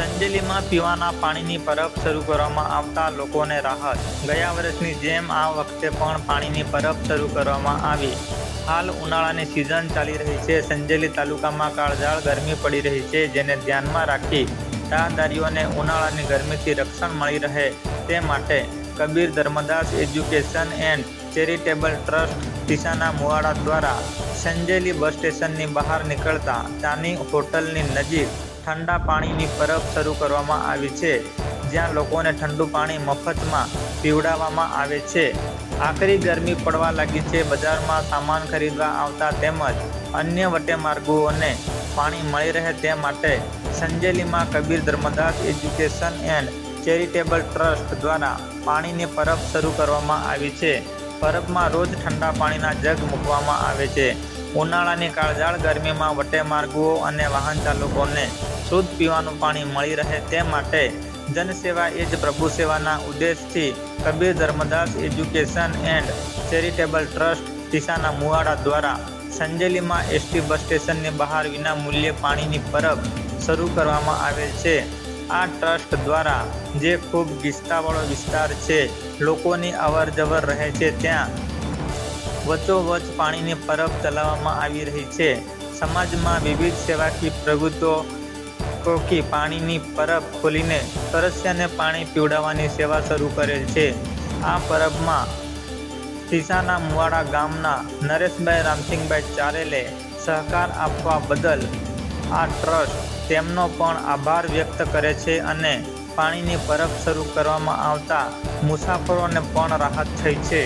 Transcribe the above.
સંજેલીમાં પીવાના પાણીની પરબ શરૂ કરવામાં આવતા લોકોને રાહત. ગયા વર્ષની જેમ આ વખતે પણ પાણીની પરબ શરૂ કરવામાં આવી. હાલ ઉનાળાની સિઝન ચાલી રહી છે. સંજેલી તાલુકામાં કાળઝાળ ગરમી પડી રહી છે, જેને ધ્યાનમાં રાખી રાહદારીઓને ઉનાળાની ગરમીથી રક્ષણ મળી રહે તે માટે Kabir Dharmadas education and charitable trust Tisana Muvada દ્વારા સંજેલી બસ સ્ટેશનની બહાર નીકળતા ચાની હોટલની નજીક ઠંડા પાણીની પરબ શરૂ કરવામાં આવી છે, જ્યાં લોકોને ઠંડુ પાણી મફતમાં પીવડાવવામાં આવે છે. આકરી ગરમી પડવા લાગી છે, બજારમાં સામાન ખરીદવા આવતા તેમજ અન્ય વટે માર્ગોને પાણી મળી રહે તે માટે સંજેલીમાં Kabir Dharmadas education and charitable trust દ્વારા પાણીની પરબ શરૂ કરવામાં આવી છે. પરબમાં રોજ ઠંડા પાણીના જગ મૂકવામાં આવે છે. ઉનાળાની કાળઝાળ ગરમીમાં વટે માર્ગો અને વાહન ચાલકોને શુદ્ધ પીવાનું પાણી મળી રહે તે માટે જનસેવા એ જ પ્રભુ સેવાના ઉદ્દેશથી Kabir Dharmadas education and charitable trust Tisana Muvada દ્વારા સંજેલીમાં એસટી બસ સ્ટેશનની બહાર વિના મૂલ્યે પાણીની પરબ શરૂ કરવામાં આવેલ છે. આ ટ્રસ્ટ દ્વારા જે ખૂબ ગીસ્તાવાળો વિસ્તાર છે, લોકોની અવર જવર રહે છે, ત્યાં વચોવચ પાણીની પરબ ચલાવવામાં આવી રહી છે. સમાજમાં વિવિધ સેવાકીય પ્રવૃત્તિઓ કોકી પાણીની પરબ ખોલીને તરસ્યાને પાણી પીવડાવવાની સેવા શરૂ કરેલ છે. આ પરબમાં સીસાના મુવાડા ગામના નરેશભાઈ રામસિંહભાઈ ચારેલે સહકાર આપવા બદલ આ ટ્રસ્ટ તેમનો પણ આભાર વ્યક્ત કરે છે અને પાણીની પરબ શરૂ કરવામાં આવતા મુસાફરોને પણ રાહત થઈ છે.